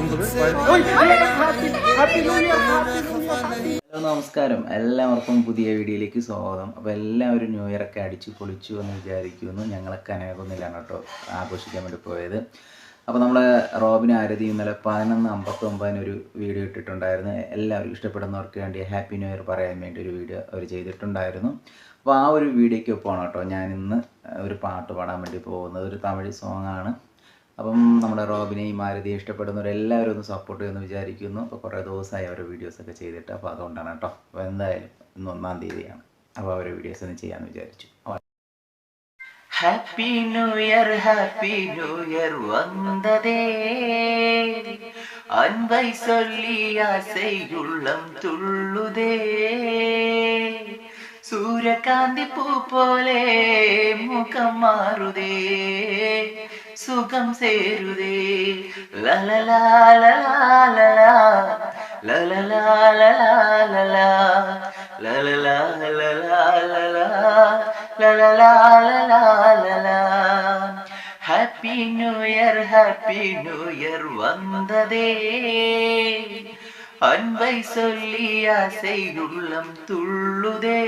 പത്തൊമ്പത് ഹലോ നമസ്കാരം. എല്ലാവർക്കും പുതിയ വീഡിയോയിലേക്ക് സ്വാഗതം. അപ്പോൾ എല്ലാവരും ന്യൂ ഇയർ ഒക്കെ അടിച്ചു പൊളിച്ചു എന്ന് വിചാരിക്കുന്നു. ഞങ്ങളൊക്കെ അനേകമൊന്നുമില്ലാണ് കേട്ടോ ആഘോഷിക്കാൻ വേണ്ടി പോയത്. അപ്പോൾ നമ്മൾ റോബിൻ ആരതി ഇന്നലെ പതിനൊന്ന് അമ്പത്തൊമ്പതിന് ഒരു വീഡിയോ ഇട്ടിട്ടുണ്ടായിരുന്നു. എല്ലാവരും ഇഷ്ടപ്പെടുന്നവർക്ക് വേണ്ടി ഹാപ്പി ന്യൂ ഇയർ പറയാൻ വേണ്ടി ഒരു വീഡിയോ അവർ ചെയ്തിട്ടുണ്ടായിരുന്നു. അപ്പോൾ ആ ഒരു വീഡിയോയ്ക്കൊപ്പമാണ് കേട്ടോ ഞാൻ ഇന്ന് ഒരു പാട്ട് പാടാൻ വേണ്ടി പോകുന്നത്. ഒരു തമിഴ് സോങ്ങാണ് അപ്പം നമ്മുടെ റോബിനെ മാരുതിയും മാരുതിയെ ഇഷ്ടപ്പെടുന്നവരെല്ലാവരും ഒന്ന് സപ്പോർട്ട് ചെയ്യുമെന്ന് വിചാരിക്കുന്നു. അപ്പോൾ കുറേ ദിവസമായി അവരുടെ വീഡിയോസൊക്കെ ചെയ്തിട്ട് അപ്പോൾ അതുകൊണ്ടാണ് കേട്ടോ. അപ്പോൾ എന്തായാലും ഇന്ന് ഒന്നാം തീയതിയാണ്. അപ്പോൾ അവരുടെ വീഡിയോസ് ഒന്ന് ചെയ്യാമെന്ന് വിചാരിച്ചു. Happy new year happy new year വന്നതേ. അൻപൈ ചൊല്ലി ആസൈയുള്ളം തുള്ളുതേ. സൂര്യകാന്തി പൂ പോലെ മുഖം മാറുതേ. സുഖം ചേരുതേ ലലലാലലാലലാ, ലലലാലലാലലാ, ലലലാലലാലലാ, ലലലാലലാലലാ. Happy new year happy new year വന്നതേ அன்பை சொல்லி ஆசை உள்ளம் துள்ளுதே